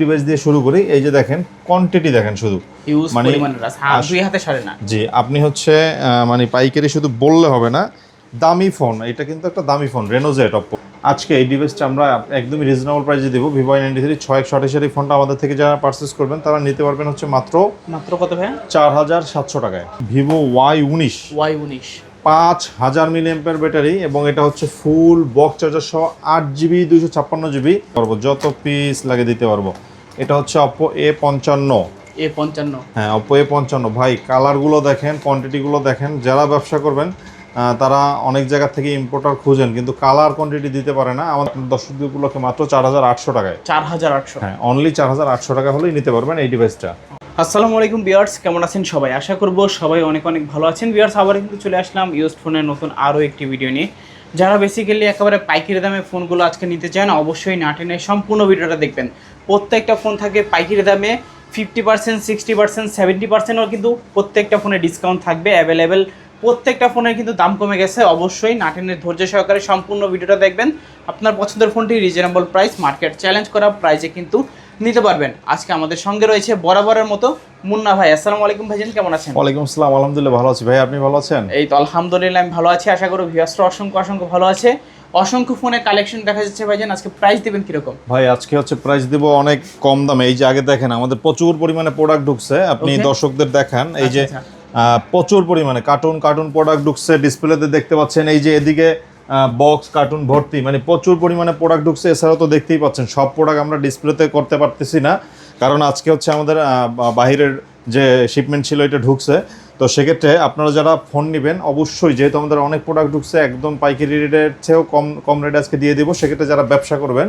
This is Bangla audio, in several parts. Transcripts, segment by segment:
ডিভাইস দিয়ে শুরু করি। এই যে দেখেন কোয়ান্টিটি দেখেন শুধু। ইউজ মানে হাত দুই হাতে সারে না। জি আপনি হচ্ছে মানে পাইকারি শুধু বললে হবে না দামি ফোন এটা কিন্তু একটা দামি ফোন রেনোজেট অপ্পো আজকে এই ডিভাইসটা আমরা একদমই রিজনেবল প্রাইসে দিব। ভিভো নাইনটি থ্রি ছয় একশো আঠাশের এই ফোনটা আমাদের থেকে যারা পারচেস করবেন তারা নিতে পারবেন হচ্ছে মাত্র মাত্র কত ভাই চার হাজার সাতশো টাকায়। ভিভো ওয়াই উনিশ। ওয়াই উনিশ। পাঁচ হাজার মিলি এম্পের ব্যাটারি এবং এটা হচ্ছে ফুল বক্স চার্জার সহ আট জিবি দুইশো ছাপ্পান্ন জিবি পারব। যত পিস লাগে দিতে পারব। এটা হচ্ছে অপো এ পঞ্চান্ন। এ পঞ্চান্ন। হ্যাঁ অপো এ পঞ্চান্ন। ভাই কালারগুলো দেখেন কোয়ান্টিটিগুলো দেখেন যারা ব্যবসা করবেন তারা অনেক জায়গা থেকে ইম্পোর্টার খুঁজেন কিন্তু কালার কোয়ান্টিটি দিতে পারে না। আমার দর্শকগুলোকে মাত্র চার হাজার আটশো টাকায়। চার হাজার আটশো। হ্যাঁ অনলি চার হাজার আটশো টাকা হলেই নিতে পারবেন এই ডিভাইসটা আসসালামু আলাইকুম বিয়ার্স কেমন আছেন সবাই? আশা করব সবাই অনেক অনেক ভালো আছেন। বিয়ার্স আবার কিন্তু চলে আসলাম ইউজ ফোনের নতুন আরও একটি ভিডিও নিয়ে। যারা বেসিক্যালি একেবারে পাইকারি দামে ফোনগুলো আজকে নিতে চান, অবশ্যই নাটেনের সম্পূর্ণ ভিডিওটা দেখবেন। প্রত্যেকটা ফোন থাকে পাইকারি দামে fifty percent sixty percent seventy পার্সেন্টও কিন্তু প্রত্যেকটা ফোনে ডিসকাউন্ট থাকবে অ্যাভেলেবেল প্রত্যেকটা ফোনের কিন্তু দাম কমে গেছে, অবশ্যই নাটেনের ধৈর্য সহকারে সম্পূর্ণ ভিডিওটা দেখবেন। আপনার পছন্দের ফোনটি রিজনেবল প্রাইস মার্কেট চ্যালেঞ্জ করা প্রাইসে কিন্তু নিতে পারবেন। আজকে আমাদের সঙ্গে রয়েছে বরাবরের মতো মুন্না ভাই। আসসালামু আলাইকুম ভাইজান কেমন আছেন? ওয়ালাইকুম আসসালাম আলহামদুলিল্লাহ ভালো আছি। ভাই আপনি ভালো আছেন? এই তো আলহামদুলিল্লাহ আমি ভালো আছি। আশা করি ভিউয়ার্সরা অসংখ্য অসংখ্য ভালো আছে। অসংখ্য ফোনে কালেকশন দেখা যাচ্ছে ভাইজান। আজকে প্রাইস দিবেন কীরকম? ভাই আজকে হচ্ছে প্রাইস দিব অনেক কম দামে। এই যে আগে দেখেন আমাদের প্রচুর পরিমাণে প্রোডাক্ট ঢুকছে। আপনি দর্শকদের দেখান এই যে আচ্ছা, প্রচুর পরিমাণে। কার্টুন কার্টুন প্রোডাক্ট ঢুকছে। ডিসপ্লেতে দেখতে পাচ্ছেন এই যে এদিকে বক্স কার্টুন ভর্তি। মানে প্রচুর পরিমাণে প্রোডাক্ট ঢুকছে এছাড়াও তো দেখতেই পাচ্ছেন সব প্রোডাক্ট আমরা ডিসপ্লেতে করতে পারতেছি না। কারণ আজকে হচ্ছে আমাদের বাহিরের যে শিপমেন্ট ছিল এটা ঢুকছে। তো সেক্ষেত্রে আপনারা যারা ফোন নেবেন অবশ্যই যেহেতু আমাদের অনেক প্রোডাক্ট ঢুকছে একদম পাইকারি রেটের চেয়েও কম কম রেটে আজকে দিয়ে দেবো। সেক্ষেত্রে যারা ব্যবসা করবেন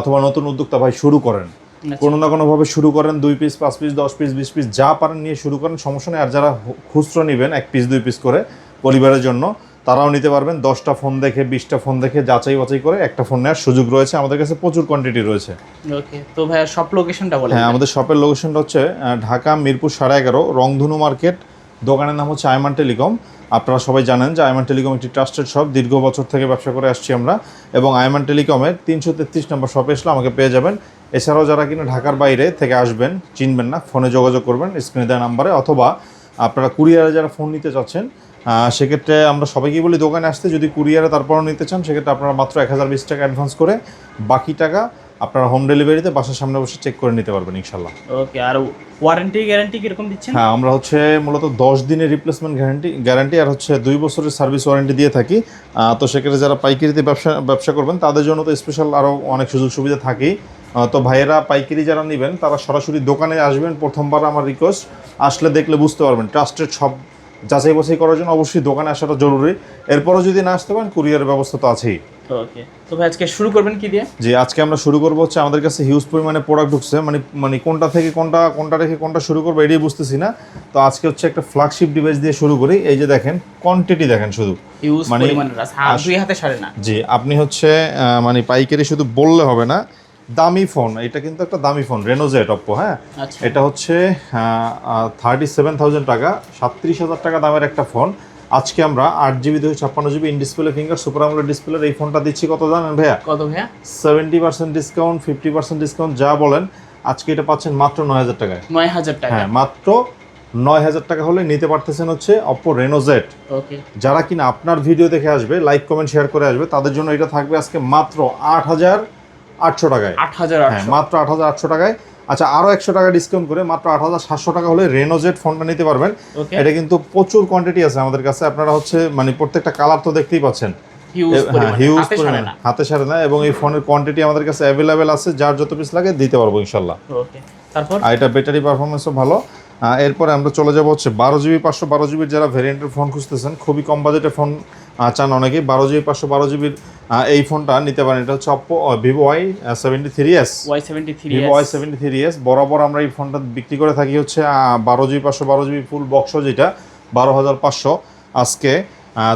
অথবা নতুন উদ্যোক্তা ভাই শুরু করেন আচ্ছা। কোনো না কোনোভাবে শুরু করেন দুই পিস পাঁচ পিস দশ পিস বিশ পিস যা পারেন নিয়ে শুরু করেন সমস্যা নেই। আর যারা খুচরো নেবেন এক পিস দুই পিস করে পরিবারের জন্য তারাও নিতে পারবেন। দশটা ফোন দেখে বিশটা ফোন দেখে যাচাই বাছাই করে একটা ফোন নেওয়ার সুযোগ রয়েছে। আমাদের কাছে প্রচুর কোয়ান্টিটি রয়েছে। ওকে তো ভাইয়া সব লোকেশনটা বলেন। হ্যাঁ আমাদের শপের লোকেশনটা হচ্ছে ঢাকা মিরপুর সাড়ে এগারো রংধনু মার্কেট দোকানের নাম হচ্ছে আয়মান টেলিকম। আপনারা সবাই জানেন যে আয়মান টেলিকম একটি ট্রাস্টেড শপ দীর্ঘ বছর থেকে ব্যবসা করে আসছি আমরা। এবং আয়মান টেলিকমের তিনশো তেত্রিশ নম্বর শপে আসলে আমাকে পেয়ে যাবেন। এছাড়াও যারা কিনা ঢাকার বাইরে থেকে আসবেন চিনবেন না ফোনে যোগাযোগ করবেন স্ক্রিনে দেওয়া নাম্বারে অথবা আপনারা কুরিয়ারে যারা ফোন নিতে চাচ্ছেন সেক্ষেত্রে আমরা সবাইকে বলি দোকানে আসতে যদি কুরিয়ারে তারপরও নিতে চান সেক্ষেত্রে আপনারা মাত্র এক হাজার বিশ টাকা অ্যাডভান্স করে বাকি টাকা আপনারা হোম ডেলিভারিতে বাসার সামনে বসে চেক করে নিতে পারবেন ইনশাল্লাহ ওকে আর ওয়ারেন্টি গ্যারান্টি কীরকম দিচ্ছেন? হ্যাঁ আমরা হচ্ছে মূলত দশ দিনের রিপ্লেসমেন্ট গ্যারান্টি গ্যারান্টি আর হচ্ছে দুই বছরের সার্ভিস ওয়ারেন্টি দিয়ে থাকি। তো সেক্ষেত্রে যারা পাইকারিতে ব্যবসা ব্যবসা করবেন তাদের জন্য তো স্পেশাল আরও অনেক সুযোগ সুবিধা থাকেই। তো ভাইয়েরা পাইকারি যারা নেবেন তারা সরাসরি দোকানে আসবেন প্রথমবার আমার রিকোয়েস্ট আসলে দেখলে বুঝতে পারবেন ট্রাস্টেড সব যাচাই বাছাই করার জন্য অবশ্যই দোকানে আসাটা জরুরি। এরপরও যদি না আসতে পারেন কুরিয়ারের ব্যবস্থা তো আছেই। ওকে। তো ভাই আজকে শুরু করবেন কি দিয়ে? যে আজকে আমরা শুরু করব হচ্ছে আমাদের কাছে হিউজ পরিমাণে প্রোডাক্ট ঢুকছে। মানে মানে কোনটা থেকে কোনটা কোনটা রেখে কোনটা শুরু করব এটাই বুঝতেছি না। তো আজকে হচ্ছে একটা ফ্ল্যাগশিপ ডিভাইস দিয়ে শুরু করি। এই যে দেখেন কোয়ান্টিটি দেখেন শুধু। মানে দুই হাতে সারে না। জি আপনি হচ্ছে মানে পাইকারি শুধু বললে হবে না। দামি ফোন এটা কিন্তু একটা দামি ফোন রেনোজেট অপ্পো হ্যাঁ? আচ্ছা। এটা হচ্ছে থার্টি সেভেন থাউজেন্ড টাকা সাতত্রিশ হাজার টাকা দামের একটা ফোন। আজকে আমরা আট জিবি দুশো ছাপ্পান্ন GB in display finger super আমলের ডিসপ্লের এই ফোনটা দিচ্ছি। কত জানেন ভাইয়া? কত ভাইয়া? Seventy percent discount fifty percent discount যা বলেন আজকে এটা পাচ্ছেন মাত্র নয় হাজার টাকায়। নয় হাজার টাকা। হ্যাঁ মাত্র নয় হাজার টাকা হলে নিতে পারতেছেন হচ্ছে অপো রেনোজেট ওকে। যারা কিনা আপনার ভিডিও দেখে আসবে লাইক কমেন্ট শেয়ার করে আসবে তাদের জন্য এটা থাকবে আজকে মাত্র আট হাজার আটশো টাকায়। আট হাজার হ্যাঁ মাত্র আট হাজার আটশো টাকায়। আচ্ছা আরও একশো টাকা ডিসকাউন্ট করে মাত্র আট হাজার সাতশো টাকা হলে রেনোজেট ফোনটা নিতে পারবেন। এটা কিন্তু প্রচুর কোয়ান্টিটি আছে আমাদের কাছে। আপনারা হচ্ছে মানে প্রত্যেকটা কালার তো দেখতেই পাচ্ছেন। হিউজ হ্যাঁ পরিমাণ হাতে সারে না। হাতে সারে না এবং এই ফোনের কোয়ান্টিটি আমাদের কাছে অ্যাভেলেবেল আছে। যার যত পিস লাগে দিতে পারব ইনশাল্লাহ। তারপর? আর এটা ব্যাটারি পারফরমেন্সও ভালো। এরপরে আমরা চলে যাব হচ্ছে বারো জিবি পাঁচশো বারো জিবির যারা ভ্যারিয়েন্টের ফোন খুঁজতেছেন খুবই কম বাজেটের ফোন চান অনেকেই বারো জিবি পাঁচশো বারো জিবির এই ফোনটা নিতে পারেন। এটা হচ্ছে Oppo Vivo Y seventy three S Y seventy three Vivo Y seventy three S বরাবর আমরা এই ফোনটা বিক্রি করে থাকি হচ্ছে বারো জিবি পাঁচশো বারো জিবি ফুল বক্স যেটা বারো হাজার পাঁচশো। আজকে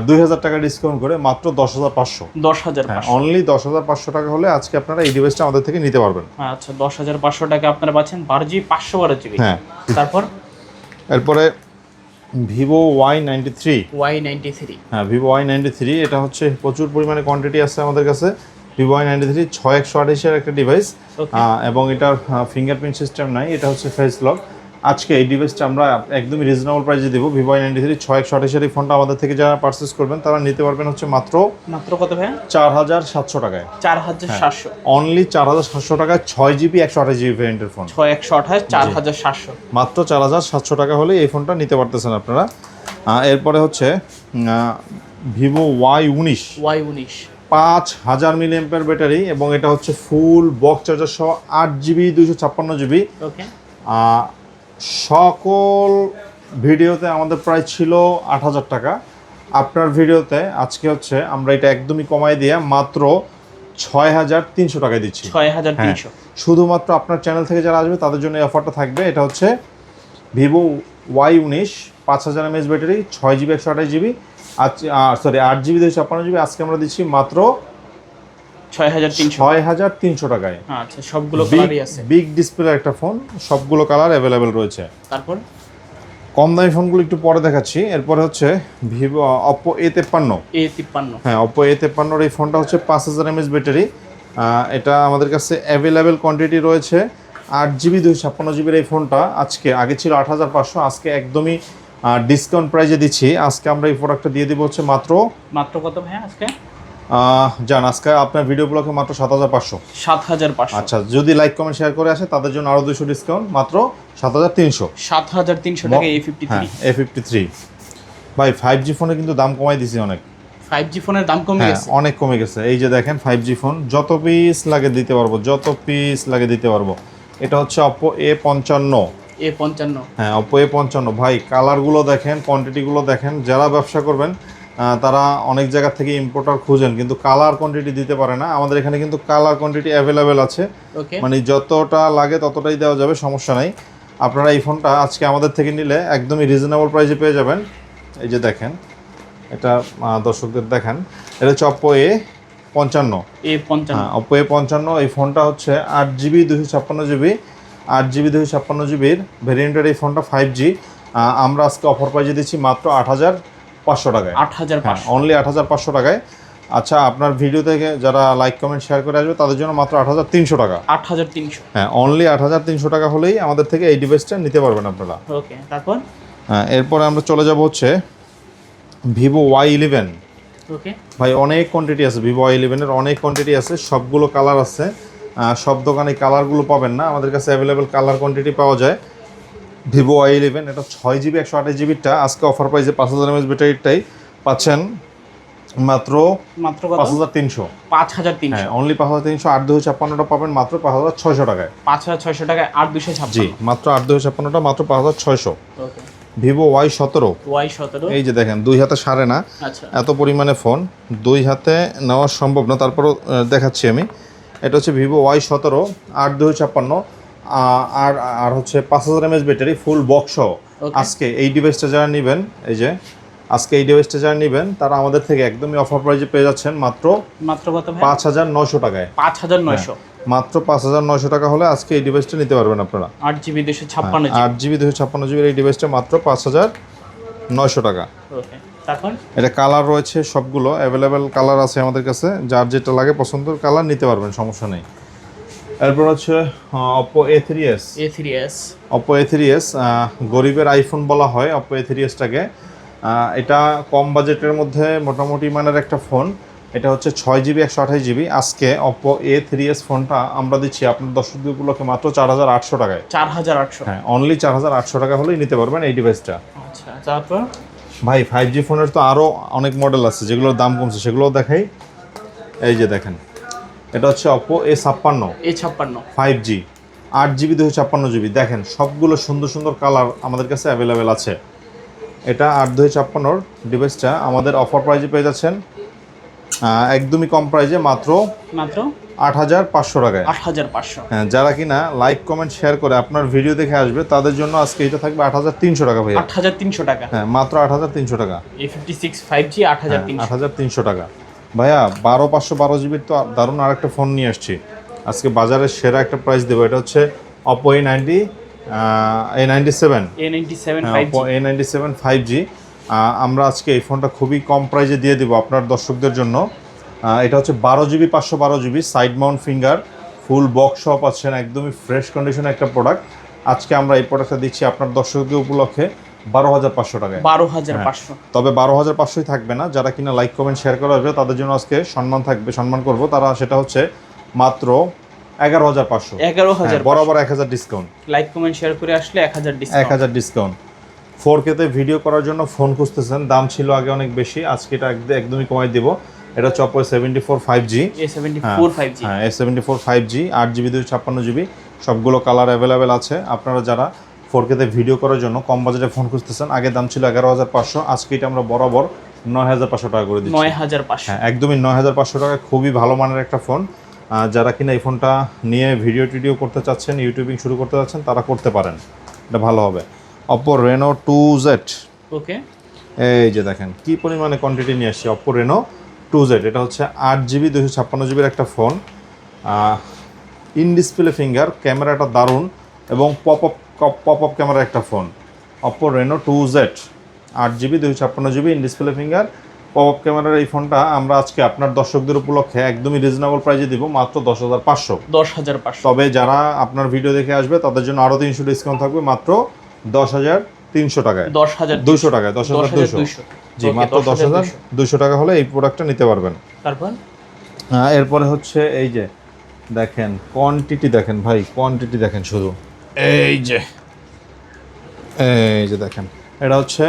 দুই হাজার টাকা ডিসকাউন্ট করে মাত্র দশ হাজার পাঁচশো। দশ হাজার হ্যাঁ অনলি দশ হাজার পাঁচশো টাকা হলে আজকে আপনারা এই ডিভাইসটা আমাদের থেকে নিতে পারবেন। আচ্ছা দশ হাজার পাঁচশো টাকা আপনারা পাচ্ছেন বারো জিবি পাঁচশো বারো জিবি। হ্যাঁ। তারপর? এরপরে Vivo Y ninety three. Y ninety three. হ্যাঁ ভিভো ওয়াই নাইনটি থ্রি এটা হচ্ছে প্রচুর পরিমাণে কোয়ান্টিটি আছে আমাদের কাছে। ভিভো ওয়াই নাইনটি থ্রি ছয় একশো আঠাশের একটা ডিভাইস এবং এটার ফিঙ্গারপ্রিন্ট সিস্টেম নাই এটা হচ্ছে ফেস লক আজকে এই ডিভাইসটা আমরা একদমই রিজনেবল প্রাইসে দিব। ভিভো নাইনটি থ্রি ছয় একশো আঠাশের এই ফোনটা আমাদের থেকে যারা পারচেস করবেন তারা নিতে পারবেন হচ্ছে মাত্র মাত্র কত ভাইয়া? চার হাজার সাতশো টাকায়। চার হাজার সাতশো। অনলি চার হাজার সাতশো টাকায় ছয় জিবি একশো আঠাশ জিবি ভ্যারিয়েন্টের ফোন ছয় একশো আঠাশ চার হাজার সাতশো। মাত্র চার হাজার সাতশো টাকা হলে এই ফোনটা নিতে পারতেছেন আপনারা। এরপরে হচ্ছে ভিভো ওয়াই উনিশ। ওয়াই উনিশ। পাঁচ হাজার মিলি এম্পের ব্যাটারি এবং এটা হচ্ছে ফুল বক্স চার্জার সহ আট জিবি দুইশো ছাপ্পান্ন জিবি। ওকে সকল ভিডিওতে আমাদের প্রায় ছিল আট হাজার টাকা। আপনার ভিডিওতে আজকে হচ্ছে আমরা এটা একদমই কমাই দিয়ে মাত্র ছয় হাজার তিনশো টাকায় দিচ্ছি। ছয় হাজার হ্যাঁ। তিনশো। শুধুমাত্র আপনার চ্যানেল থেকে যারা আসবে তাদের জন্য এই অফারটা থাকবে। এটা হচ্ছে ভিভো ওয়াই উনিশ পাঁচ হাজার এমএস ব্যাটারি ছয় জিবি একশো আঠাশ জিবি আজ সরি আট জিবি দুশো ছাপ্পান্ন জিবি। আজকে আমরা দিচ্ছি মাত্র ছয় হাজার তিনশো। ছয় হাজার তিনশো টাকায়। আচ্ছা সবগুলো কালারই আছে। বিগ ডিসপ্লে একটা ফোন সবগুলো কালার অ্যাভেলেবেল রয়েছে। তারপর? কম দামি ফোনগুলো একটু পরে দেখাচ্ছি। এরপরে হচ্ছে ভিভো অপো এ তেপ্পান্ন। এ তিপ্পান্ন। হ্যাঁ অপো এ তেপ্পান্নর এই ফোনটা হচ্ছে পাঁচ হাজার এমএস ব্যাটারি। এটা আমাদের কাছে অ্যাভেলেবেল কোয়ান্টিটি রয়েছে। আট জিবি দুই ছাপ্পান্ন জিবির এই ফোনটা আজকে আগে ছিল আট হাজার পাঁচশো আজকে একদমই ডিসকাউন্ট প্রাইজে দিচ্ছি। আজকে আমরা এই প্রোডাক্টটা দিয়ে দিব হচ্ছে মাত্র মাত্র কত ভাইয়া আজকে? যান আজকে আপনার ভিডিওগুলোকে মাত্র সাত হাজার পাঁচশো। সাত হাজার পাঁচশো। আচ্ছা যদি লাইক কমেন্ট শেয়ার করে আসে তাদের জন্য আরও দুশো ডিসকাউন্ট মাত্র সাত হাজার তিনশো। সাত হাজার তিনশো টাকা এ ফিফটি হ্যাঁ থ্রি এ ফিফটি থ্রি ভাই ফাইভ জি ফোনে কিন্তু দাম কমাই দিছি অনেক। ফাইভ জি ফোনের দাম কমে হ্যাঁ গেছে। অনেক কমে গেছে। এই যে দেখেন ফাইভ জি ফোন যত পিস লাগে দিতে পারব যত পিস লাগে দিতে পারব। এটা হচ্ছে অপো এ পঞ্চান্ন। এ পঞ্চান্ন। হ্যাঁ অপো এ পঞ্চান্ন। ভাই কালারগুলো দেখেন কোয়ান্টিটিগুলো দেখেন যারা ব্যবসা করবেন তারা অনেক জায়গা থেকে ইম্পোর্টার খুঁজেন কিন্তু কালার কোয়ান্টিটি দিতে পারে না। আমাদের এখানে কিন্তু কালার কোয়ান্টিটি অ্যাভেলেবেল আছে। মানে যতটা লাগে ততটাই দেওয়া যাবে সমস্যা নাই। আপনারা এই ফোনটা আজকে আমাদের থেকে নিলে একদমই রিজনেবল প্রাইসে পেয়ে যাবেন। এই যে দেখেন এটা দর্শকদের দেখেন। এটা হচ্ছে অপো এ পঞ্চান্ন। এ পঞ্চান্ন। হ্যাঁ অপো এ পঞ্চান্ন এই ফোনটা হচ্ছে আট জিবি দুশো ছাপ্পান্ন জিবি আট জিবি দুশো ছাপ্পান্ন জিবির ভেরিয়েন্টের এই ফোনটা ফাইভ জি আমরা আজকে অফার প্রাইজে দিচ্ছি মাত্র আট হাজার। পাঁচশো টাকায়। আট হাজার হ্যাঁ অনলি আট হাজার পাঁচশো টাকায়। আচ্ছা আপনার ভিডিও থেকে যারা লাইক কমেন্ট শেয়ার করে আসবে তাদের জন্য মাত্র আট হাজার তিনশো টাকা। আট হাজার তিনশো। হ্যাঁ অনলি আট হাজার তিনশো টাকা হলেই আমাদের থেকে এই ডিভাইসটা নিতে পারবেন আপনারা। ওকে তারপর? হ্যাঁ এরপরে আমরা চলে যাব হচ্ছে ভিভো ওয়াই ইলেভেন ওকে ভাই অনেক কোয়ান্টিটি আছে ভিভো ওয়াই ইলেভেনের অনেক কোয়ান্টিটি আছে সবগুলো কালার আছে। সব দোকানে কালারগুলো পাবেন না আমাদের কাছে অ্যাভেলেবেল কালার কোয়ান্টিটি পাওয়া যায়। ভিভো ওয়াই ইলেভেন এটা ছয় জিবি একশো আঠাশ জিবিটা। আজকে অফার প্রাইসে পাঁচ হাজার এমএস ব্যাটারিটাই পাচ্ছেন মাত্র মাত্র পাঁচ হাজার তিনশো। পাঁচ হাজার তিনশো। হ্যাঁ অনলি পাঁচ হাজার তিনশো আট দুশো ছাপ্পান্নটা পাবেন মাত্র পাঁচ হাজার ছয়শো টাকায়। পাঁচ হাজার ছয়শো টাকায় আট দুশো জি মাত্র আট দুশো ছাপ্পান্নটা মাত্র পাঁচ হাজার ছয়শো। ভিভো ওয়াই সতেরো। ওয়াই সতেরো? এই যে দেখেন দুই হাতে সারে না। আচ্ছা। এত পরিমাণে ফোন দুই হাতে নেওয়া সম্ভব না। তারপরও দেখাচ্ছি আমি। এটা হচ্ছে ভিভো ওয়াই সতেরো আট দুই ছাপ্পান্ন। আর আর হচ্ছে পাঁচ হাজার এমএস ব্যাটারি ফুল বক্স. আজকে এই ডিভাইসটা যারা নেবেন এই যে আজকে এই ডিভাইসটা যারা নেবেন তারা আমাদের থেকে একদমই অফার প্রাইজে পেয়ে যাচ্ছেন মাত্র মাত্র কত পাঁচ হাজার নশো টাকায়। পাঁচ হাজার নয়শো। মাত্র পাঁচ হাজার নশো টাকা হলে আজকে এই ডিভাইসটা নিতে পারবেন আপনারা। আট জিবি দুশো ছাপ্পান্ন আট জিবি দুশো ছাপ্পান্ন জিবির এই ডিভাইসটা মাত্র পাঁচ হাজার নয়শো টাকা। ওকে তারপর? এটা কালার রয়েছে সবগুলো অ্যাভেলেবেল কালার আছে আমাদের কাছে যার যেটা লাগে পছন্দের কালার নিতে পারবেন সমস্যা নেই। এরপর হচ্ছে Oppo A three S A three S Oppo A three S গরিবের আইফোন বলা হয় অপো এ থ্রি এসটাকে এটা কম বাজেটের মধ্যে মোটামুটি মানের একটা ফোন। এটা হচ্ছে ছয় জিবি একশো আঠাশ জিবি। আজকে অপো এ থ্রি এস ফোনটা আমরা দিচ্ছি আপনার দর্শক উপলক্ষে মাত্র চার হাজার আটশো টাকায়। চার হাজার আটশো। হ্যাঁ অনলি চার হাজার আটশো টাকা হলেই নিতে পারবেন এই ডিভাইসটা আচ্ছা তারপর? ভাই ফাইভ জি ফোনের তো আরও অনেক মডেল আছে যেগুলোর দাম কমছে সেগুলোও দেখাই। এই যে দেখেন এটা হচ্ছে অপো এ ছাপ্পান্ন। এ ছাপ্পান্ন। ফাইভ জি আট জিবি দুশো ছাপ্পান্ন জিবি দেখেন সবগুলো সুন্দর সুন্দর কালার আমাদের কাছে অ্যাভেলেবেল আছে। এটা আট দুই ছাপ্পান্নর ডিভাইসটা আমাদের অফার প্রাইজে পেয়ে যাচ্ছেন। একদমই কম প্রাইজে মাত্র মাত্র আট হাজার পাঁচশো টাকায়। আট হাজার পাঁচশো। হ্যাঁ যারা কিনা লাইক কমেন্ট শেয়ার করে আপনার ভিডিও দেখে আসবে তাদের জন্য আজকে এটা থাকবে আট হাজার তিনশো টাকা ভাইয়া। আট হাজার তিনশো টাকা। হ্যাঁ মাত্র আট হাজার তিনশো টাকা। A fifty six five G আট হাজার আট হাজার তিনশো টাকা। ভাইয়া বারো পাঁচশো বারো জিবির তো দারুণ আর একটা ফোন নিয়ে আসছি। আজকে বাজারের সেরা একটা প্রাইস দেবো এটা হচ্ছে Oppo A ninety A ninety seven A ninety seven five Oppo A ninety seven five G আমরা আজকে এই ফোনটা খুবই কম প্রাইসে দিয়ে দিব আপনার দর্শকদের জন্য। এটা হচ্ছে বারো জিবি পাঁচশো বারো GB side mount finger full box সহ পাচ্ছেন একদমই ফ্রেশ কন্ডিশনের একটা প্রোডাক্ট আজকে আমরা এই প্রোডাক্টটা দিচ্ছি আপনার দর্শকদের উপলক্ষে। বারো হাজার পাঁচশো টাকায়। বারো হাজার হ্যাঁ। পাঁচশো তবে বারো হাজার পাঁচশোই থাকবে না। যারা কিনা লাইক কমেন্ট শেয়ার করা হবে তাদের জন্য আজকে সম্মান থাকবে সম্মান করব। তারা সেটা হচ্ছে মাত্র এগারো হাজার পাঁচশো। এগারো হাজার বরাবর এক হাজার ডিসকাউন্ট লাইক কমেন্ট শেয়ার করে আসলে এক হাজার এক ডিসকাউন্ট হাজার ডিসকাউন্ট ফোর কেতে ভিডিও করার জন্য ফোন খুঁজতেছেন। দাম ছিল আগে অনেক বেশি আজকে এটা একদ- একদমই কমাই দিব। এটা হচ্ছে Oppo seventy four five G seventy four five হ্যাঁ S seventy four five G আট জিবি দুই ছাপ্পান্ন জিবি সবগুলো কালার অ্যাভেলেবেল আছে। আপনারা যারা ফোর কেতে ভিডিও করার জন্য কম বাজেটে ফোন খুঁজতেছেন। আগে দাম ছিল এগারো হাজার পাঁচশো আজকে এটা আমরা বরাবর নয় হাজার পাঁচশো টাকা করে দিচ্ছি। নয় হাজার পাঁচশো। হ্যাঁ একদমই নয় হাজার পাঁচশো টাকা খুবই ভালো মানের একটা ফোন। যারা কিনা এই ফোনটা নিয়ে ভিডিও টিডিও করতে চাচ্ছেন ইউটিউবিং শুরু করতে চাচ্ছেন তারা করতে পারেন। এটা ভালো হবে। Oppo Reno two Z okay. এই যে দেখেন কি পরিমাণে কোয়ান্টিটি নিয়ে আসছি অপো রেনো টু জেড এটা হচ্ছে আট জিবি দুশো ছাপ্পান্ন জিবির একটা ফোন। ইন ডিসপ্লে ফিঙ্গার ক্যামেরাটা দারুণ। এবং পপ আপ পপ আপ ক্যামেরার একটা phone Oppo Reno two Z আট জিবি দুশো ছাপ্পান্ন GB in display finger pop up ক্যামেরার এই ফোনটা আমরা আজকে আপনার দর্শকদের উপলক্ষে একদমই রিজনেবল প্রাইজে দিব মাত্র দশ হাজার পাঁচশো। দশ হাজার পাঁচশো। তবে যারা আপনার ভিডিও দেখে আসবে তাদের জন্য আরও তিনশো ডিসকাউন্ট থাকবে মাত্র দশ হাজার তিনশো টাকায়। দশ হাজার দুশো টাকায় দশ হাজার দুশো দুইশো। জি মাত্র দশ হাজার দুশো টাকা হলে এই প্রোডাক্টটা নিতে পারবেন। তারপর? হ্যাঁ এরপরে হচ্ছে এই যে দেখেন কোয়ান্টিটি দেখেন ভাই কোয়ান্টিটি দেখেন শুধু। এই যে। এই যে দেখেন। এটা হচ্ছে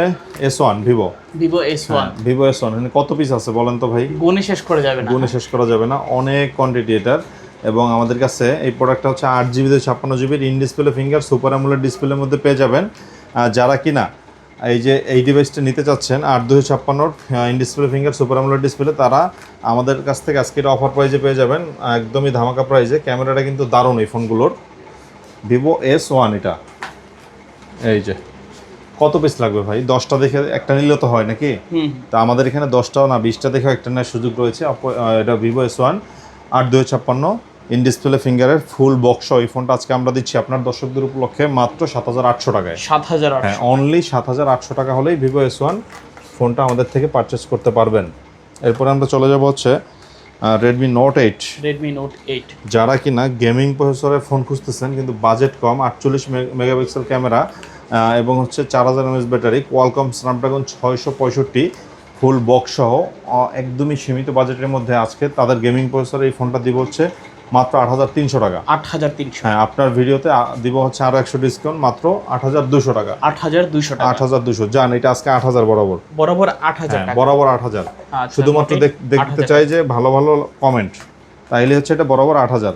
S one Vivo Vivo S one Vivo S one কত পিস আছে বলেন তো ভাই? গুণে শেষ করে যাবে না। গুণে শেষ করা যাবে না। অনেক কোয়ান্টিটি এটার। এবং আমাদের কাছে এই প্রোডাক্টটা হচ্ছে আট জিবি দুই ছাপ্পান্ন জিবির in display finger super AMOLED ডিসপ্লের মধ্যে পেয়ে যাবেন। যারা কিনা এই যে এই ডিভাইসটা নিতে চাচ্ছেন আট দুই ছাপ্পান্নর in display finger super AMOLED display তারা আমাদের কাছ থেকে আজকে এটা অফার প্রাইজে পেয়ে যাবেন। একদমই ধামাকা প্রাইজে ক্যামেরাটা কিন্তু দারুণ এই ফোনগুলোর ভিভো এস ওয়ান এটা। এই যে কত পিস লাগবে ভাই? দশটা দেখে একটা নিলে তো হয় নাকি? তা আমাদের এখানে দশটাও না বিশটা দেখেও একটা নেওয়ার সুযোগ রয়েছে। এটা ভিভো এস ওয়ান আট দুই ছাপ্পান্ন ইন ডিসপ্লে ফিঙ্গারের ফুল বক্স এই ফোনটা আজকে আমরা দিচ্ছি আপনার দর্শকদের উপলক্ষে মাত্র সাত হাজার আটশো টাকায়। সাত হাজার আটশো। হ্যাঁ অনলি সাত হাজার আটশো টাকা হলেই ভিভো এস ওয়ান ফোনটা আমাদের থেকে পারচেস করতে পারবেন। এরপরে আমরা চলে যাব হচ্ছে Redmi note eight Redmi note eight যারা কিনা গেমিং প্রসেসরের ফোন খুঁজতেছেন কিন্তু বাজেট কম আটচল্লিশ মেগাপিক্সেল ক্যামেরা এবং হচ্ছে চার হাজার এমএস ব্যাটারি কোয়ালকম স্ন্যাপড্রাগন ছয়শো পঁয়ষট্টি ফুল বক্স সহ একদমই সীমিত বাজেটের মধ্যে আজকে তাদের গেমিং প্রসেসর এই ফোনটা দিব হচ্ছে মাত্র আট হাজার তিনশো টাকা। আট হাজার তিনশো। হ্যাঁ আপনার ভিডিওতে দিব হচ্ছে আরও একশো ডিসকাউন্ট মাত্র আট হাজার দুশো টাকা। আট হাজার দুইশো আট হাজার দুশো যান এটা আজকে আট হাজার বরাবর। বরাবর আট হাজার হ্যাঁ বরাবর আট হাজার। আচ্ছা, শুধুমাত্র দেখতে চাই যে ভালো ভালো কমেন্ট তাইলে হচ্ছে এটা বরাবর আট হাজার।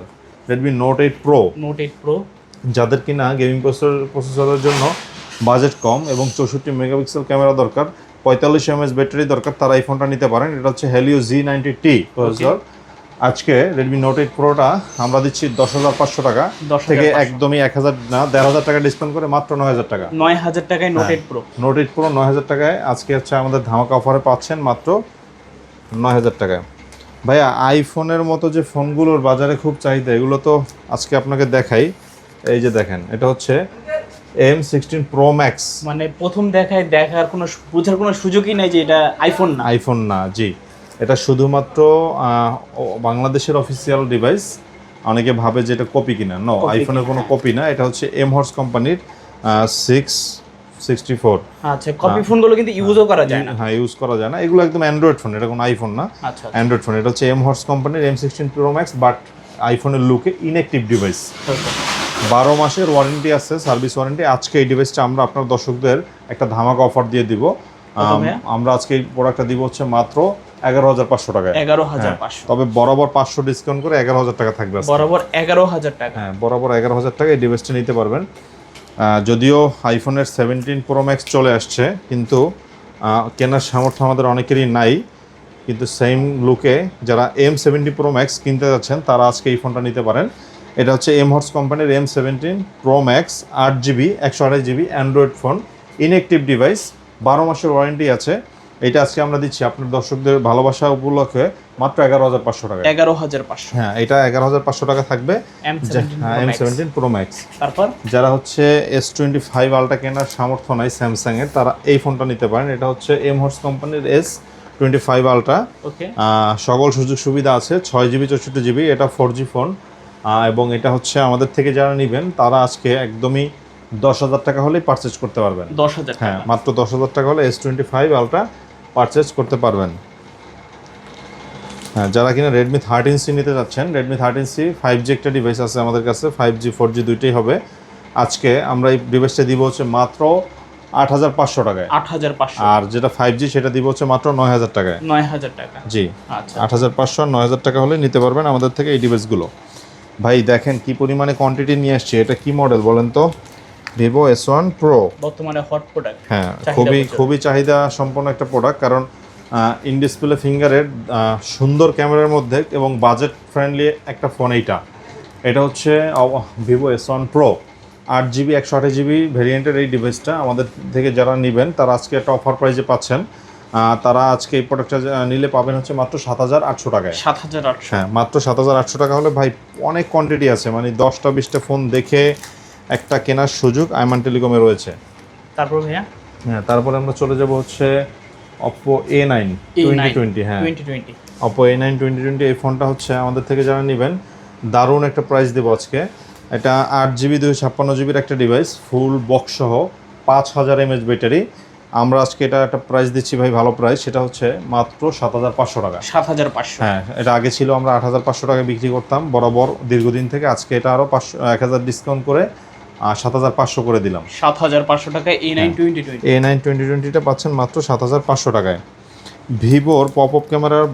Redmi note eight pro note eight pro যাদের কিনা গেমিং প্রসেসর প্রসেসরের জন্য বাজেট কম এবং চৌষট্টি মেগাপিক্সেল ক্যামেরা দরকার পঁয়তাল্লিশ এমএস ব্যাটারি দরকার তারা এই ফোনটা নিতে পারেন। এটা হচ্ছে Helio G ninety T processor আজকে রেডমি নোট এইট প্রোটা আমরা দিচ্ছি দশ হাজার পাঁচশো টাকা 10,500 থেকে একদমই এক হাজার না দেড় হাজার টাকা ডিসকাউন্ট করে মাত্র নয় হাজার টাকা। নয় হাজার টাকায় note. Eight pro note eight pro নয় হাজার টাকায় আজকে হচ্ছে আমাদের ধামাকা অফারে পাচ্ছেন মাত্র নয় হাজার টাকায়। ভাইয়া আইফোনের মতো যে ফোনগুলোর বাজারে খুব চাহিদা এগুলো তো আজকে আপনাকে দেখাই। এই যে দেখেন এটা হচ্ছে এম সিক্সটিন প্রো ম্যাক্স মানে প্রথম দেখায় দেখার কোনো বোঝার কোনো সুযোগই নাই যে এটা আইফোন না। আইফোন না জি। এটা শুধুমাত্র বাংলাদেশের অফিসিয়াল ডিভাইস অনেকে ভাবে যে এটা কপি কিনা। নো আইফোনের কোনো। কপি না। এটা হচ্ছে এম হর্স কোম্পানির সিক্স সিক্সটি ফোর আচ্ছা কপি ফোনগুলো কিন্তু ইউজও করা যায় না। হ্যাঁ ইউজ করা যায় না। এগুলো একদম অ্যান্ড্রয়েড ফোন এটা কোনো আইফোন না। আচ্ছা অ্যান্ড্রয়েড ফোন এটা হচ্ছে এম হর্স কোম্পানির M sixteen pro max but আইফোনের লুকে ইনঅ্যাক্টিভ ডিভাইস আচ্ছা। বারো মাসের ওয়ারেন্টি আছে সার্ভিস ওয়ারেন্টি আজকে এই ডিভাইসটা আমরা আপনার দর্শকদের একটা ধামাকা অফার দিয়ে দিব। আমরা আজকে এই প্রোডাক্টটা দিব হচ্ছে মাত্র এগারো হাজার পাঁচশো টাকায়। এগারো হাজার হ্যাঁ, পাঁচশো। তবে বরাবর পাঁচশো ডিসকাউন্ট করে এগারো হাজার টাকা থাকবে বরাবর এগারো হাজার টাকা। হ্যাঁ বরাবর এগারো হাজার টাকা এই ডিভাইসটা নিতে পারবেন। যদিও আইফোনের সেভেন্টিন প্রো ম্যাক্স চলে আসছে কিন্তু কেনার সামর্থ্য আমাদের অনেকেরই নাই। কিন্তু সেম লুকে যারা এম সেভেন্টি প্রো ম্যাক্স কিনতে যাচ্ছেন তারা আজকে এই ফোনটা নিতে পারেন। এটা হচ্ছে এম হর্স কোম্পানির এম সেভেন্টিন প্রো ম্যাক্স আট জিবি একশো আঠাশ GB Android phone inactive device বারো মাসের ওয়ারেন্টি আছে। এটা আজকে আমরা দিচ্ছি আপনার দর্শকদের ভালোবাসা উপলক্ষে মাত্র এগারো হাজার পাঁচশো টাকা। এগারো হাজার পাঁচশো। হ্যাঁ এটা এগারো হাজার পাঁচশো টাকা থাকবে। M seventeen M seventeen pro max তারপর? যারা হচ্ছে এস টোয়েন্টি ফাইভ আলট্রা কেনার সামর্থ্য নাই স্যামসাংয়ের তারা এই ফোনটা নিতে পারেন। এটা হচ্ছে এম হর্স কোম্পানির S twenty five ultra okay. সকল সুযোগ সুবিধা আছে ছয় জিবি চৌষট্টি জিবি এটা ফোর জি ফোন এবং এটা হচ্ছে আমাদের থেকে যারা নেবেন তারা আজকে একদমই দশ হাজার টাকা হলেই পারচেজ করতে পারবেন। দশ হাজার হ্যাঁ মাত্র দশ হাজার টাকা হলে S twenty five ultra purchase করতে পারবেন। হ্যাঁ যারা কিনা রেডমি থার্টিন সি নিতে যাচ্ছেন Redmi thirteen C five G একটা ডিভাইস আছে আমাদের কাছে ফাইভ জি ফোর জি দুইটাই হবে। আজকে আমরা এই ডিভাইসটা দিব হচ্ছে মাত্র আট হাজার পাঁচশো টাকায়। আট হাজার পাঁচশো। আর যেটা ফাইভ জি সেটা দিব হচ্ছে মাত্র নয় হাজার টাকায়। নয় হাজার টাকা। জি আচ্ছা। আট হাজার পাঁচশো আর নয় হাজার টাকা হলে নিতে পারবেন আমাদের থেকে এই ডিভাইসগুলো ভাই দেখেন কি পরিমাণে কোয়ান্টিটি নিয়ে আসছে এটা কি মডেল বলেন তো? ভিভো এস ওয়ান প্রো বর্তমানে হট প্রোডাক্ট হ্যাঁ খুবই খুবই চাহিদা সম্পন্ন একটা প্রোডাক্ট কারণ ইন ডিসপ্লে ফিঙ্গারের সুন্দর ক্যামেরার মধ্যে এবং বাজেট ফ্রেন্ডলি একটা ফোন এইটা। এটা হচ্ছে ভিভো এস ওয়ান প্রো আট জিবি একশো আঠাশ জিবি ভেরিয়েন্টের এই ডিভাইসটা আমাদের থেকে যারা নেবেন তারা আজকে একটা অফার প্রাইজে পাচ্ছেন। তারা আজকে এই প্রোডাক্টটা নিলে পাবেন হচ্ছে মাত্র সাত হাজার আটশো টাকায়। সাত হাজার আটশো। হ্যাঁ মাত্র সাত হাজার আটশো টাকা হলে ভাই অনেক কোয়ান্টিটি আছে। মানে দশটা বিশটা ফোন দেখে একটা কেনার সুযোগ আইমান টেলিকমে রয়েছে। তারপর ভাইয়া? হ্যাঁ তারপরে আমরা চলে যাব হচ্ছে Oppo A nine twenty nine twenty হ্যাঁ। Twenty twenty Oppo A nine twenty twenty এই ফোনটা হচ্ছে আমাদের থেকে যারা নেবেন দারুণ একটা প্রাইস দেবো আজকে। এটা আট জিবি দুই ছাপ্পান্ন জিবির একটা ডিভাইস ফুল বক্স সহ পাঁচ হাজার এমএচ ব্যাটারি আমরা আজকে এটা একটা প্রাইস দিচ্ছি ভাই ভালো প্রাইস সেটা হচ্ছে মাত্র সাত হাজার পাঁচশো টাকা। সাত হাজার পাঁচশো। হ্যাঁ এটা আগে ছিল আমরা আট হাজার পাঁচশো টাকা বিক্রি করতাম বরাবর দীর্ঘদিন থেকে। আজকে এটা আরও পাঁচশো এক হাজার ডিসকাউন্ট করে সাত হাজার পাঁচশো করে দিলাম। সাত হাজার পাঁচশো টাকা A nine twenty twenty A nine twenty টোয়েন্টিটা পাচ্ছেন মাত্র সাত হাজার পাঁচশো টাকায়। ভিভোর পপ আপ ক্যামেরার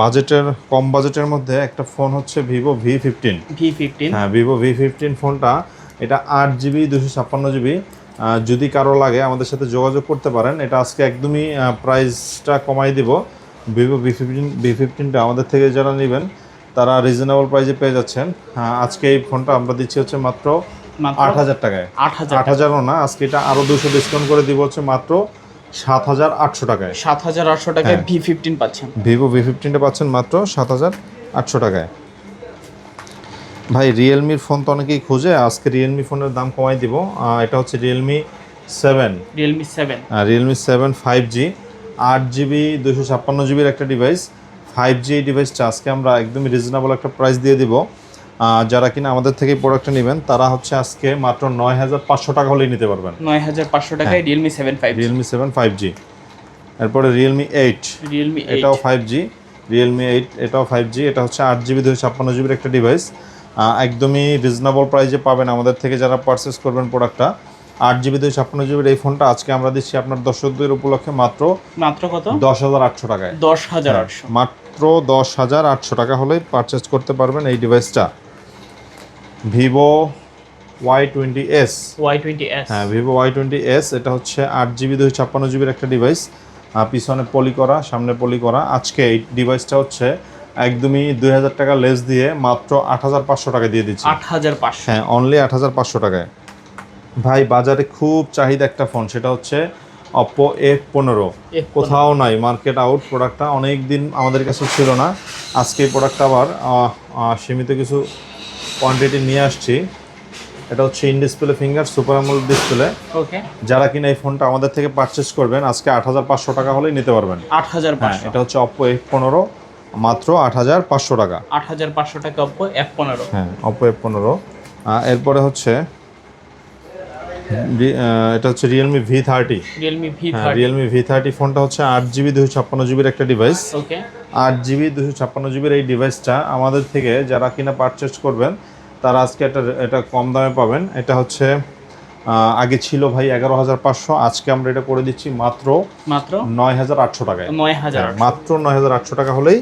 বাজেটের কম বাজেটের মধ্যে একটা ফোন হচ্ছে Vivo V fifteen V fifteen হ্যাঁ ভিভো ভি ফিফটিন ফোনটা এটা আট জিবি দুশো ছাপ্পান্ন জিবি যদি কারও লাগে আমাদের সাথে যোগাযোগ করতে পারেন এটা আজকে একদমই প্রাইসটা কমাই দিব। ভিভো ভি ফিফটিন ভি ফিফটিনটা আমাদের থেকে যারা নেবেন তারা রিজনেবল প্রাইসে পেয়ে যাচ্ছেন। হ্যাঁ, আজকে এই ফোনটা আমরা দিচ্ছি হচ্ছে মাত্র আট হাজার টাকায়। আট হাজার আট হাজারও না আজকে এটা আরও দুশো ডিসকাউন্ট করে দিব হচ্ছে মাত্র সাত হাজার আটশো টাকায়। সাত হাজার আটশো টাকায় হ্যাঁ। ভি ফিফটিন পাচ্ছেন। ভিভো ভি ফিফটিনটা পাচ্ছেন মাত্র সাত হাজার আটশো টাকায়। ভাই রিয়েলমির ফোন তো অনেকেই খোঁজে আজকে রিয়েলমি ফোনের দাম কমাই দিব। এটা হচ্ছে Realme seven Realme seven Realme seven five G আট জিবি দুশো ছাপ্পান্ন জিবির একটা ডিভাইস ফাইভ জি ডিভাইসটা আজকে আমরা একদমই রিজনেবল একটা প্রাইস দিয়ে দিব। যারা কিনা আমাদের থেকে প্রোডাক্টটা নেবেন তারা হচ্ছে আজকে মাত্র নয় হাজার পাঁচশো টাকা হলেই নিতে পারবেন। নয় হাজার পাঁচশো হ্যাঁ। টাকায় Realme seven five Realme seven five G এরপরে রিয়েলমি এইট রিয়েলমি এটাও ফাইভ জি রিয়েলমি এইট এটাও ফাইভ জি এটা হচ্ছে আট জিবি দুশো ছাপ্পান্ন জিবির একটা ডিভাইস একদমই রিজনেবল প্রাইসে পাবেন আমাদের থেকে যারা পারচেস করবেন প্রোডাক্টটা আট জিবি দুশো ছাপ্পান্ন জিবির এই ফোনটা আজকে আমরা দিচ্ছি আপনার দর্শকদের উপলক্ষে মাত্র মাত্র কত? দশ হাজার আটশো টাকায়। দশ হাজার আটশো। মাত্র দশ হাজার আটশো টাকা হলেই পারচেস করতে পারবেন এই ডিভাইসটা Vivo Y twenty S. Y twenty S. হ্যাঁ ভিভো ওয়াই টোয়েন্টি এস এটা হচ্ছে আট জিবি দুই ছাপ্পান্ন জিবির একটা ডিভাইস পিছনে পলি করা সামনে পলি করা। আজকে এই ডিভাইসটা হচ্ছে একদমই দুই হাজার টাকা লেস দিয়ে মাত্র আট হাজার পাঁচশো টাকা দিয়ে দিচ্ছি। আট হাজার পাঁচশো। হ্যাঁ অনলি আট হাজার পাঁচশো টাকায়। ভাই বাজারে খুব চাহিদা একটা ফোন সেটা হচ্ছে অপো এফ পনেরো। F15 কোথাও নাই মার্কেট আউট প্রোডাক্টটা অনেক দিন আমাদের কাছে ছিল না। আজকে এই প্রোডাক্টটা আবার সীমিত কিছু কোয়ান্টিটি নিয়ে আসছি এটা হচ্ছে in display finger super AMOLED display okay যারা কিনা এই ফোনটা আমাদের থেকে পারচেস করবেন আজকে আট হাজার পাঁচশো টাকা হলেই নিতে পারবেন। আট হাজার হ্যাঁ এটা হচ্ছে অপো এফ পনেরো মাত্র আট হাজার পাঁচশো টাকা। আট হাজার পাঁচশো টাকা অপ্পো এফ পনেরো। হ্যাঁ অপো এফ পনেরো। এরপরে হচ্ছে এটা হচ্ছে Realme V thirty Realme V thirty Realme V thirty ফোনটা হচ্ছে আট জিবি দুশো ছাপ্পান্ন জিবির একটা ডিভাইস ওকে আট জিবি দুশো ছাপ্পান্ন জিবির এই ডিভাইসটা আমাদের থেকে যারা কিনা পারচেস করবেন তারা আজকে এটা এটা কম দামে পাবেন। এটা হচ্ছে আগে ছিল ভাই এগারো হাজার পাঁচশো আজকে আমরা এটা করে দিচ্ছি মাত্র মাত্র? নয় হাজার আটশো টাকায়। নয় হাজার হ্যাঁ, মাত্র নয় হাজার আটশো টাকা হলেই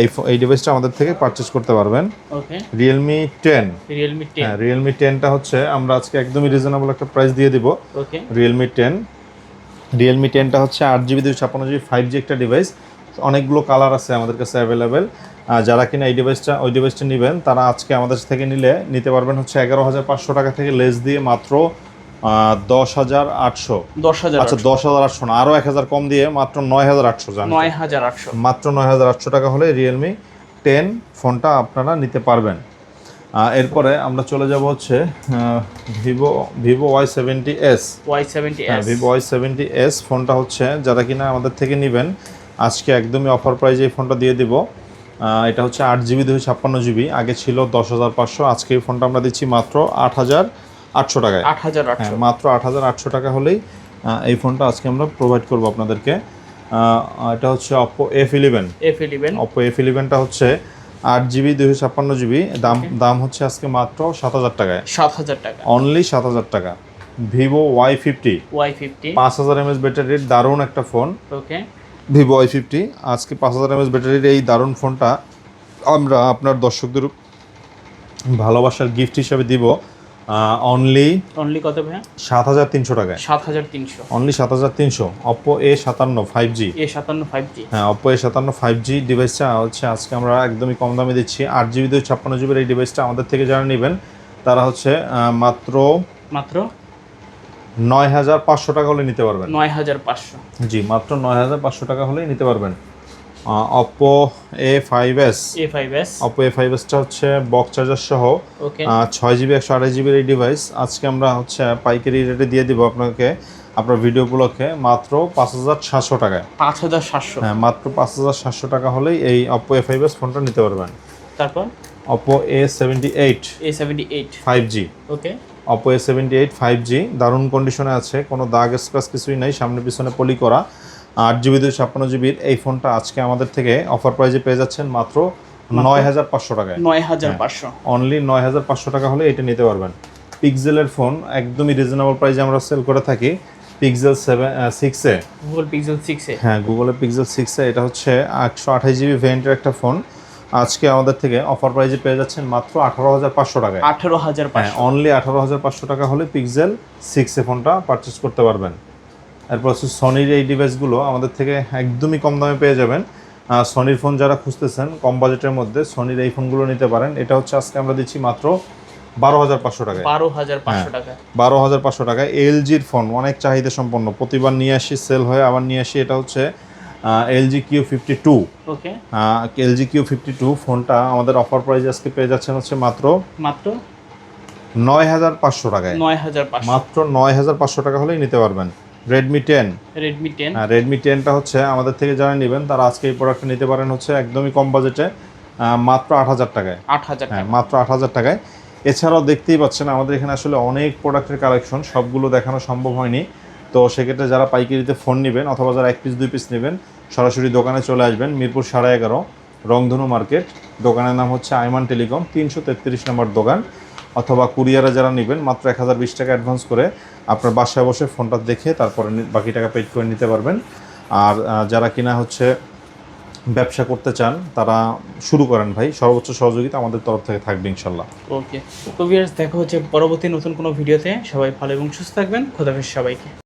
এই এই ডিভাইসটা আমাদের থেকে পারচেস করতে পারবেন। রিয়েলমি টেন রিয়েলমি টেন হ্যাঁ রিয়েলমি টেনটা হচ্ছে আমরা আজকে একদমই রিজনেবল একটা প্রাইস দিয়ে দিব। রিয়েলমি টেন রিয়েলমি টেনটা হচ্ছে আট জিবি দুই ছাপ্পান্ন জিবি ফাইভ জি একটা ডিভাইস অনেকগুলো কালার আছে আমাদের কাছে অ্যাভেলেবেল যারা কিনা এই ডিভাইসটা ওই ডিভাইসটা নেবেন তারা আজকে আমাদের থেকে নিলে নিতে পারবেন হচ্ছে এগারো হাজার পাঁচশো টাকা থেকে লেস দিয়ে মাত্র দশ হাজার আটশো। দশ হাজার আচ্ছা দশ হাজার আটশো না আরও এক হাজার কম দিয়ে মাত্র নয় হাজার আটশো জান নয় হাজার আটশো। মাত্র নয় হাজার আটশো টাকা হলে রিয়েলমি টেন ফোনটা আপনারা নিতে পারবেন। এরপরে আমরা চলে যাব হচ্ছে Vivo Vivo Y seventy S. Y seventy হ্যাঁ ভিভো ওয়াই সেভেন্টি এস ফোনটা হচ্ছে যারা কিনা আমাদের থেকে নেবেন আজকে একদমই অফার প্রাইজে এই ফোনটা দিয়ে দিব। এটা হচ্ছে আট জিবি দুশো ছাপ্পান্ন জিবি আগে ছিল দশ হাজার পাঁচশো আজকে এই ফোনটা আমরা দিচ্ছি মাত্র আট হাজার আটশো টাকায়। আট হাজার হ্যাঁ মাত্র আট হাজার আটশো টাকা হলেই এই ফোনটা আজকে আমরা প্রোভাইড করব আপনাদেরকে। এটা হচ্ছে Oppo F eleven F eleven Oppo F ইলেভেনটা হচ্ছে আট জিবি দুশো ছাপ্পান্ন জিবি দাম দাম হচ্ছে আজকে মাত্র সাত হাজার টাকায়। সাত হাজার টাকা। অনলি সাত হাজার টাকা। Vivo Y fifty Y fifty পাঁচ হাজার এমএস ব্যাটারির দারুণ একটা phone okay Vivo Y fifty আজকে পাঁচ হাজার এমএস ব্যাটারির এই দারুণ ফোনটা আমরা আপনার দর্শকদের ভালোবাসার গিফট হিসাবে দিব অনলি অনলি কত ভাইয়া? সাত হাজার তিনশো টাকায়। সাত হাজার তিনশো। অনলি সাত হাজার তিনশো অপো এ সাতান্ন ফাইভ জি এ সাতান্ন ফাইভ জি হ্যাঁ অপো এ সাতান্ন ফাইভ জি ডিভাইসটা হচ্ছে আজকে আমরা একদমই কম দামে দিচ্ছি। আট জিবি দুই ছাপ্পান্ন জিবির এই ডিভাইসটা আমাদের থেকে যারা নেবেন তারা হচ্ছে মাত্র মাত্র নয় হাজার পাঁচশো টাকা হলে নিতে পারবেন। নয় হাজার পাঁচশো। জি মাত্র নয় হাজার পাঁচশো টাকা হলেই নিতে পারবেন। Oppo A five S A five S Oppo A five এসটা হচ্ছে বক্স চার্জার সহ। ছয় জিবি একশো আঠাশ জিবির এই ডিভাইস আজকে আমরা হচ্ছে পাইকারি রেটে দিয়ে দিব আপনাকে আপনার ভিডিও উপলক্ষে মাত্র পাঁচ হাজার সাতশো টাকায়। পাঁচ হাজার সাতশো। হ্যাঁ মাত্র পাঁচ হাজার সাতশো টাকা হলেই এই অপো এ ফাইভ এস ফোনটা নিতে পারবেন। তারপর? Oppo A seventy eight A seventy eight five G okay Oppo A seventy eight five G দারুণ কন্ডিশনে আছে কোনো দাগ স্ক্র্যাচ কিছুই নাই সামনে পিছনে পলি করা। আট জিবি দুই ছাপ্পান্ন জিবির এই ফোনটা আজকে আমাদের থেকে অফার প্রাইজে পেয়ে যাচ্ছেন মাত্র নয় হাজার পাঁচশো টাকায়। নয় হাজার পাঁচশো। অনলি নয় হাজার পাঁচশো টাকা হলে এটা নিতে পারবেন। পিক্সেলের ফোন একদমই রিজনেবল প্রাইসে আমরা সেল করে থাকি। পিক্সেল সেভেন সিক্সে গুগল পিক্সেল সিক্সে হ্যাঁ গুগলের পিক্সেল সিক্সে এটা হচ্ছে একশো আঠাশ জিবি ভেরিয়েন্টের একটা ফোন আজকে আমাদের থেকে অফার প্রাইজে পেয়ে যাচ্ছেন মাত্র আঠারো হাজার পাঁচশো টাকায়। আঠারো হাজার হ্যাঁ অনলি আঠারো হাজার পাঁচশো টাকা হলে পিক্সেল সিক্সে ফোনটা পারচেস করতে পারবেন। এরপর হচ্ছে সনির এই ডিভাইসগুলো আমাদের থেকে একদমই কম দামে পেয়ে যাবেন। সনির ফোন যারা খুঁজতেছেন কম বাজেটের মধ্যে সনির এই ফোনগুলো নিতে পারেন। এটা হচ্ছে আজকে আমরা দিচ্ছি মাত্র বারো হাজার পাঁচশো টাকায়। বারো হাজার পাঁচশো হ্যাঁ। টাকা বারো হাজার পাঁচশো টাকায় এলজির ফোন অনেক চাহিদা সম্পন্ন প্রতিবার নিয়ে আসি সেল হয়ে আবার নিয়ে আসি। এটা হচ্ছে LG Q fifty two okay LG Q fifty two ফোনটা আমাদের অফার প্রাইস আজকে পেয়ে যাচ্ছেন হচ্ছে মাত্র মাত্র? নয় হাজার পাঁচশো টাকায়। নয় হাজার পাঁচশো। মাত্র নয় হাজার পাঁচশো টাকা হলেই নিতে পারবেন। রেডমি টেন রেডমি টেন হ্যাঁ রেডমি টেনটা হচ্ছে আমাদের থেকে যারা নেবেন তারা আজকে এই প্রোডাক্টটা নিতে পারেন হচ্ছে একদমই কম বাজেটে মাত্র আট হাজার টাকায়। আট হাজার হ্যাঁ মাত্র আট হাজার টাকায়। এছাড়াও দেখতেই পাচ্ছেন আমাদের এখানে আসলে অনেক প্রোডাক্টের কালেকশন সবগুলো দেখানো সম্ভব হয়নি। তো সেক্ষেত্রে যারা পাইকারিতে ফোন নেবেন অথবা যারা এক পিস দুই পিস নেবেন, সরাসরি দোকানে চলে আসবেন, মিরপুর সাড়ে এগারো, রংধনু মার্কেট দোকানের নাম হচ্ছে আইমান টেলিকম, তিনশো তেত্রিশ নম্বর দোকান। অথবা কুরিয়ারে যারা নেবেন, মাত্র এক হাজার বিশ টাকা অ্যাডভান্স করে আপনার বাসায় বসে ফোনটা দেখে তারপরে বাকি টাকা পেড করে নিতে পারবেন। আর যারা কিনা হচ্ছে ব্যবসা করতে চান, তারা শুরু করেন ভাই। সর্বোচ্চ সহযোগিতা আমাদের তরফ থেকে থাকবে ইনশাল্লাহ। ওকে তো ভিউয়ার্স দেখা হচ্ছে পরবর্তী নতুন কোনো ভিডিওতে। সবাই ভালো এবং সুস্থ থাকবেন। খোদাফেজ সবাইকে।